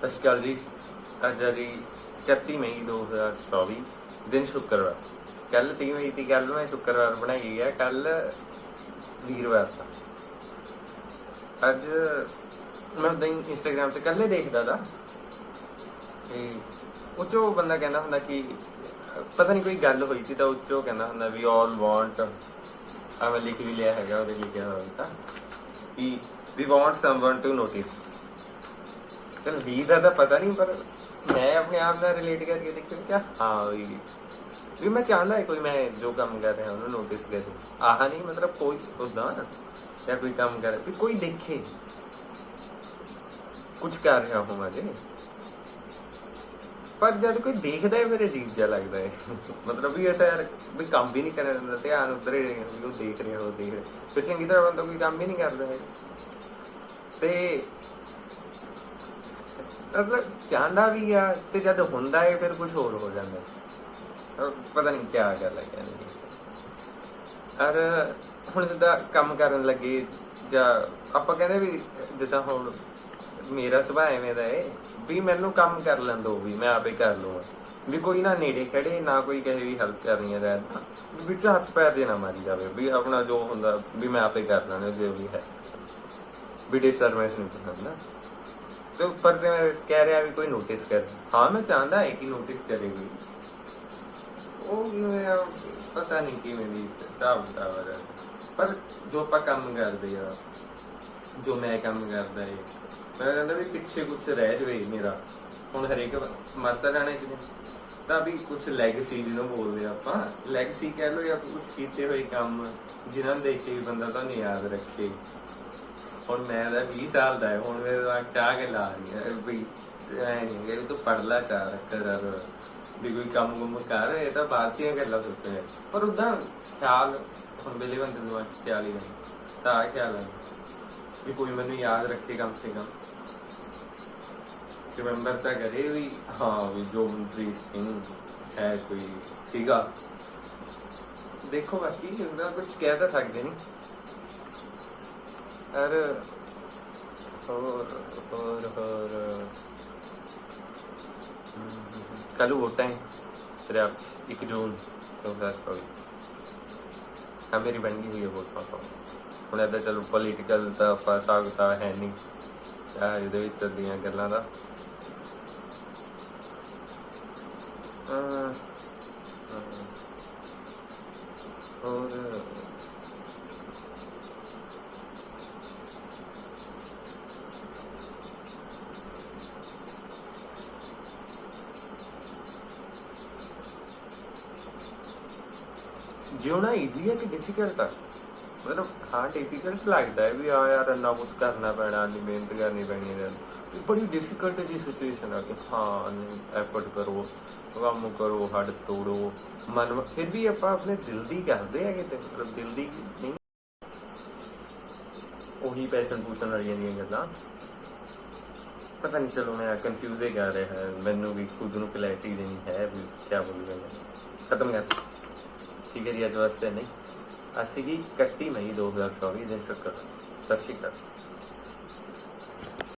ਸਤਿ ਸ਼੍ਰੀ ਅਕਾਲ ਜੀ ਅੱਜ ਆ ਜੀ 31 ਮਈ 2024 ਦਿਨ ਸ਼ੁੱਕਰਵਾਰ। ਕੱਲ 3 ਮਈ ਦੀ ਕੱਲ ਮੈਂ ਸ਼ੁੱਕਰਵਾਰ ਬਣਾਈ ਹੈ, ਕੱਲ ਵੀਰਵਾਰ ਸੀ ਅੱਜ ਮੈਂ ਉਦੋਂ ਇੰਸਟਾਗ੍ਰam ਤੇ ਕੱਲੇ ਦੇਖਦਾ ਤਾ। ਤੇ ਉਹ 'ਚੋਂ ਬੰਦਾ ਕਹਿੰਦਾ ਹੁੰਦਾ ਕਿ, ਪਤਾ ਨਹੀਂ ਕੋਈ ਗੱਲ ਹੋਈ ਸੀ ਤਾਂ ਉਹ 'ਚੋਂ ਕਹਿੰਦਾ ਹੁੰਦਾ ਵੀ ਆਲ ਵਾਂਟ ਆ ਮੈਂ ਲਿਖ ਵੀ ਲਿਆ ਹੈਗਾ, ਉਹਦੇ ਲਿਖਿਆ ਹੋਇਆ ਤਾਂ ਕਿ we want someone to notice ਚਲ ਵੀ ਦਾ ਤਾਂ ਪਤਾ ਨਹੀਂ, ਪਰ ਮੈਂ ਆਪਣੇ ਆਪ ਨਾਲ ਰਿਲੇਟ ਕਰਕੇ ਦੇਖਿਆ ਕਿ ਹਾਂ ਵੀ। ਵੀ ਮੈਂ ਚਾਹੁੰਦਾ ਹੈ ਕੋਈ ਮੈਂ ਜੋ ਕੰਮ ਕਰ ਰਿਹਾ, ਉਹਨੂੰ ਨੋਟਿਸ ਕਰੇ ਆਹ ਨਹੀਂ, ਮਤਲਬ ਕੋਈ ਉਦਾਂ ਜਾਂ ਕੋਈ ਕੰਮ ਕਰ ਵੀ ਕੋਈ ਦੇਖੇ। ਕੁਝ ਕਰ ਰਿਹਾ ਹਾਂ ਜੇ। ਪਰ ਜਦ ਕੋਈ ਦੇਖਦਾ ਹੈ, ਫਿਰ ਅਜੀਬ ਜਿਹਾ ਲੱਗਦਾ ਹੈ। ਮਤਲਬ ਵੀ ਇਹ ਤਾਂ ਯਾਰ ਵੀ ਕੰਮ ਵੀ ਨਹੀਂ ਕਰਿਆ ਦਿੰਦਾ ਧਿਆਨ ਉਧਰ ਹੀ ਰਿਹਾ ਵੀ ਉਹ ਦੇਖ ਰਿਹਾ, ਉਹ ਦੇਖ ਰਿਹਾ। ਫਿਰ ਚੰਗੀ ਤਰ੍ਹਾਂ ਬੰਦਾ ਕੋਈ ਕੰਮ ਹੀ ਨਹੀਂ ਕਰਦਾ ਹੈ। ਤੇ ਮਤਲਬ ਚਾਹੁੰਦਾ ਵੀ ਆ ਤੇ ਜਦ ਹੁੰਦਾ ਹੈ ਫਿਰ ਕੁਝ ਹੋਰ ਹੋ ਜਾਂਦਾ ਪਤਾ ਨਹੀਂ ਕੀ ਗੱਲ ਹੈ ਕਹਿੰਦੇ ਅਰ ਹੁਣ ਜਿੱਦਾਂ ਕੰਮ ਕਰਨ ਲੱਗੇ ਜਾਂ ਆਪਾਂ ਕਹਿੰਦੇ ਵੀ ਜਿੱਦਾਂ ਹੁਣ ਮੇਰਾ ਸੁਭਾਅ ਐਵੇਂ ਦਾ ਹੈ ਵੀ ਮੈਨੂੰ ਕੰਮ ਕਰ ਲੈਣ ਦੋ ਵੀ, ਮੈਂ ਆਪੇ ਕਰ ਲਵਾਂ ਵੀ ਕੋਈ ਨਾ ਨੇੜੇ ਖੜੇ, ਨਾ ਕੋਈ ਕਹੇ ਵੀ ਹੈਲਪ ਕਰਨੀ ਹੈ ਰਹਿਣਾ ਵਿੱਚ ਹੱਥ ਪੈਰ ਦੇ ਨਾ ਮਾਰੀ ਜਾਵੇ ਵੀ ਆਪਣਾ ਜੋ ਹੁੰਦਾ ਵੀ ਮੈਂ ਆਪੇ ਕਰ ਲੈਣਾ, ਜੋ ਵੀ ਹੈ। ਵੀ ਡਿਸਟਰਬੈਂਸ ਨਹੀਂ ਕਰਨਾ ਤੇ ਉੱਪਰ ਤੇ ਮੈਂ ਕਹਿ ਰਿਹਾ ਵੀ ਕੋਈ ਨੋਟਿਸ ਕਰ। ਹਾਂ, ਮੈਂ ਚਾਹੁੰਦਾ ਹੈ ਕਿ ਨੋਟਿਸ ਕਰੇਗੀ। ਉਹ ਕਿਵੇਂ ਪਤਾ ਨਹੀਂ ਕਿਵੇਂ ਦੀ ਹਿਸਾਬ ਕਿਤਾਬ ਪਰ ਜੋ ਆਪਾਂ ਕੰਮ ਕਰਦੇ ਆ ਜੋ ਮੈਂ ਕੰਮ ਕਰਦਾ ਏ। ਮੈਂ ਕਹਿੰਦਾ ਵੀ ਪਿੱਛੇ ਕੁਝ ਰਹਿ ਜਵੇ ਮੇਰਾ। ਹੁਣ ਹਰੇਕ ਮਰਦਾ ਜਾਣੇ ਜਿਹਨੇ ਤਾਂ ਵੀ ਕੁਝ ਲੈਗਸੀ ਜਿਹਨੂੰ ਬੋਲਦੇ ਆਪਾਂ। ਲੈਗਸੀ ਕਹਿ ਲੋ ਜਾਂ ਕੁਝ ਕੀਤੇ ਹੋਏ ਕੰਮ ਜਿਨ੍ਹਾਂ ਨੂੰ ਕੇ ਵੀ ਬੰਦਾ ਤੁਹਾਨੂੰ ਯਾਦ ਰੱਖੇ। ਹੁਣ ਮੈਂ ਦਾ 20 ਸਾਲ ਦਾ ਹੈ ਹੁਣ ਮੇਰੇ ਦਿਮਾਗ ਚਾਹ ਕੇ ਲਾ ਰਹੀ ਹੈ ਵੀ ਐ ਨਹੀਂ ਕਿ ਤੂੰ ਪੜ ਲੈ ਚਾਰ ਕਰ। ਵੀ ਕੋਈ ਕੰਮ ਕੁਮ ਕਰ, ਇਹ ਤਾਂ ਬਾਅਦ ਦੀਆਂ ਗੱਲਾਂ ਸੁਣਦੇ ਆ। ਪਰ ਉਦਾਂ ਖਿਆਲ ਹੁਣ ਵੇਲੇ ਬੰਦੇ ਨੂੰ ਖਿਆਲ ਹੀ ਨਹੀਂ। ਤਾਂ ਖਿਆਲ ਹੈ ਵੀ ਕੋਈ ਮੈਨੂੰ ਯਾਦ ਰੱਖੇ ਕਮ ਸੇ ਕਮ। ਰਿਮੈਂਬਰ ਤਾਂ ਕਰੇ ਵੀ, ਹਾਂ ਵੀ ਜੋਗਨਪ੍ਰੀਤ ਸਿੰਘ ਹੈ ਕੋਈ ਸੀਗਾ। ਦੇਖੋ ਬਾਕੀ ਹੁੰਦਾ ਕੁਝ ਕਹਿ ਤਾਂ ਸਕਦੇ ਨਹੀਂ ਅਰ ਹੋਰ ਹੋਰ ਹੋਰ। ਕੱਲ ਵੋਟਾਂ ਹੈ। ਤੇਰਾ 1 ਜੂਨ 2024 ਹਾਂ, ਮੇਰੀ ਬਣ ਗਈ ਹੋਈ ਹੈ ਵੋਟ ਪਾਪਾ ਹੁਣ ਇਹਦਾ ਚਲੋ ਪੋਲੀਟੀਕਲ ਤਾਂ ਆਪਾਂ ਸਾਗਤਾ ਹੈ ਨਹੀਂ। ਆ ਇਹਦੇ ਵਿੱਚ ਦੀਆਂ ਗੱਲਾਂ ਦਾ। ਅਹ, ਜਿਉਣਾ ਈਜ਼ੀ ਹੈ ਕਿ ਡਿਫਿਕਲਟ ਹੈ ਮਤਲਬ ਹਾਂ ਡਿਫਿਕਲਟ ਲੱਗਦਾ ਹੈ ਵੀ ਆ ਯਾਰ ਇੰਨਾ ਕੁਝ ਕਰਨਾ ਪੈਣਾ ਨਹੀਂ ਮਿਹਨਤ ਕਰਨੀ ਪੈਣੀ ਹੈ ਇਹ ਬੜੀ ਡਿਫਿਕਲਟ ਜੀ ਸਿਚੁਏਸ਼ਨ ਆ ਕਿ ਹਾਂ ਐਫਰਟ ਕਰੋ, ਕੰਮ ਕਰੋ, ਹੱਡ ਤੋੜੋ, ਮਨ ਫਿਰ ਵੀ ਆਪਾਂ ਆਪਣੇ ਦਿਲ ਦੀ ਕਰਦੇ ਆ ਕਿਤੇ ਮਤਲਬ ਦਿਲ ਦੀ ਨਹੀਂ। ਉਹੀ ਪੈਸ਼ਨ ਪੂਸ਼ਨ ਵਾਲੀਆਂ ਦੀਆਂ ਗੱਲਾਂ। ਪਤਾ ਨਹੀਂ ਚਲੋ ਮੈਂ ਕੰਫਿਊਜ਼ ਹੀ ਕਰ ਰਿਹਾ, ਮੈਨੂੰ ਵੀ ਖੁਦ ਨੂੰ ਕਲੈਰਿਟੀ ਨਹੀਂ ਹੈ ਵੀ ਕੀ ਬੋਲੂਗਾ ਮੈਂ ਖਤਮ ਕਰ। ਠੀਕ ਹੈ ਜੀ ਅੱਜ ਵਾਸਤੇ ਨਹੀਂ। ਅਸੀਂ 31 ਮਈ 2024 ਦਿਨ ਸ਼ੁੱਕਰਵਾਰ ਸਤਿ ਸ਼੍ਰੀ ਅਕਾਲ।